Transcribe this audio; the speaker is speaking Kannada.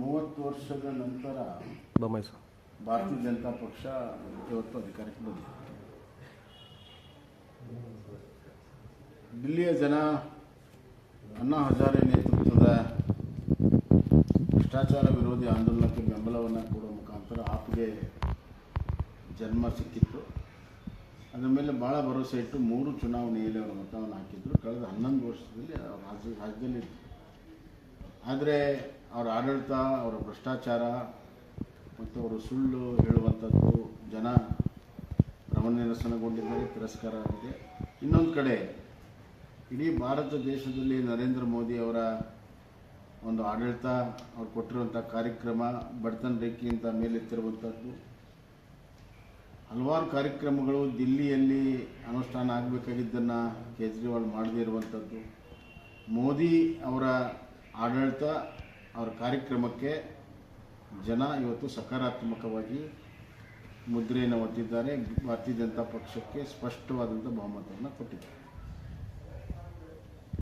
ಮೂವತ್ತು ವರ್ಷದ ನಂತರ ಭಾರತೀಯ ಜನತಾ ಪಕ್ಷ ಇವತ್ತು ಅಧಿಕಾರಕ್ಕೆ ಬಂದಿದೆ. ದಿಲ್ಲಿಯ ಜನ ಅಣ್ಣಾ ಹಜಾರೆ ನೇತೃತ್ವದ ಭ್ರಷ್ಟಾಚಾರ ವಿರೋಧಿ ಆಂದೋಲನಕ್ಕೆ ಬೆಂಬಲವನ್ನು ಕೊಡುವ ಮುಖಾಂತರ ಆಪ್ಗೆ ಜನ್ಮ ಸಿಕ್ಕಿತ್ತು. ಅದರ ಮೇಲೆ ಭಾಳ ಭರವಸೆ ಇಟ್ಟು ಮೂರು ಚುನಾವಣೆಯಲ್ಲಿ ಅವರು ಮತವನ್ನು ಹಾಕಿದ್ರು. ಕಳೆದ ಹನ್ನೊಂದು ವರ್ಷದಲ್ಲಿ ಅವ್ರ ರಾಜ್ಯ ರಾಜ್ಯದಲ್ಲಿ ಆದರೆ ಅವರ ಆಡಳಿತ, ಅವರ ಭ್ರಷ್ಟಾಚಾರ ಮತ್ತು ಅವರು ಸುಳ್ಳು ಹೇಳುವಂಥದ್ದು ಜನ ಭ್ರಮನಿರಸನಗೊಂಡಿದ್ದಾರೆ ತಿರಸ್ಕಾರ ಆಗಿದೆ. ಇನ್ನೊಂದು ಕಡೆ, ಇಡೀ ಭಾರತ ದೇಶದಲ್ಲಿ ನರೇಂದ್ರ ಮೋದಿ ಅವರ ಒಂದು ಆಡಳಿತ, ಅವ್ರು ಕೊಟ್ಟಿರುವಂಥ ಕಾರ್ಯಕ್ರಮ, ಬಡತನ ರೇಖೆಯಿಂದ ಮೇಲೆತ್ತಿರುವಂಥದ್ದು. ಹಲವಾರು ಕಾರ್ಯಕ್ರಮಗಳು ದಿಲ್ಲಿಯಲ್ಲಿ ಅನುಷ್ಠಾನ ಆಗಬೇಕಾಗಿದ್ದನ್ನು ಕೇಜ್ರಿವಾಲ್ ಮಾಡದೇ ಇರುವಂಥದ್ದು. ಮೋದಿ ಅವರ ಆಡಳಿತ ಅವರ ಕಾರ್ಯಕ್ರಮಕ್ಕೆ ಜನ ಇವತ್ತು ಸಕಾರಾತ್ಮಕವಾಗಿ ಮುದ್ರೆಯನ್ನು ಒತ್ತಿದ್ದಾರೆ. ಭಾರತೀಯ ಪಕ್ಷಕ್ಕೆ ಸ್ಪಷ್ಟವಾದಂಥ ಬಹುಮತವನ್ನು ಕೊಟ್ಟಿದ್ದಾರೆ.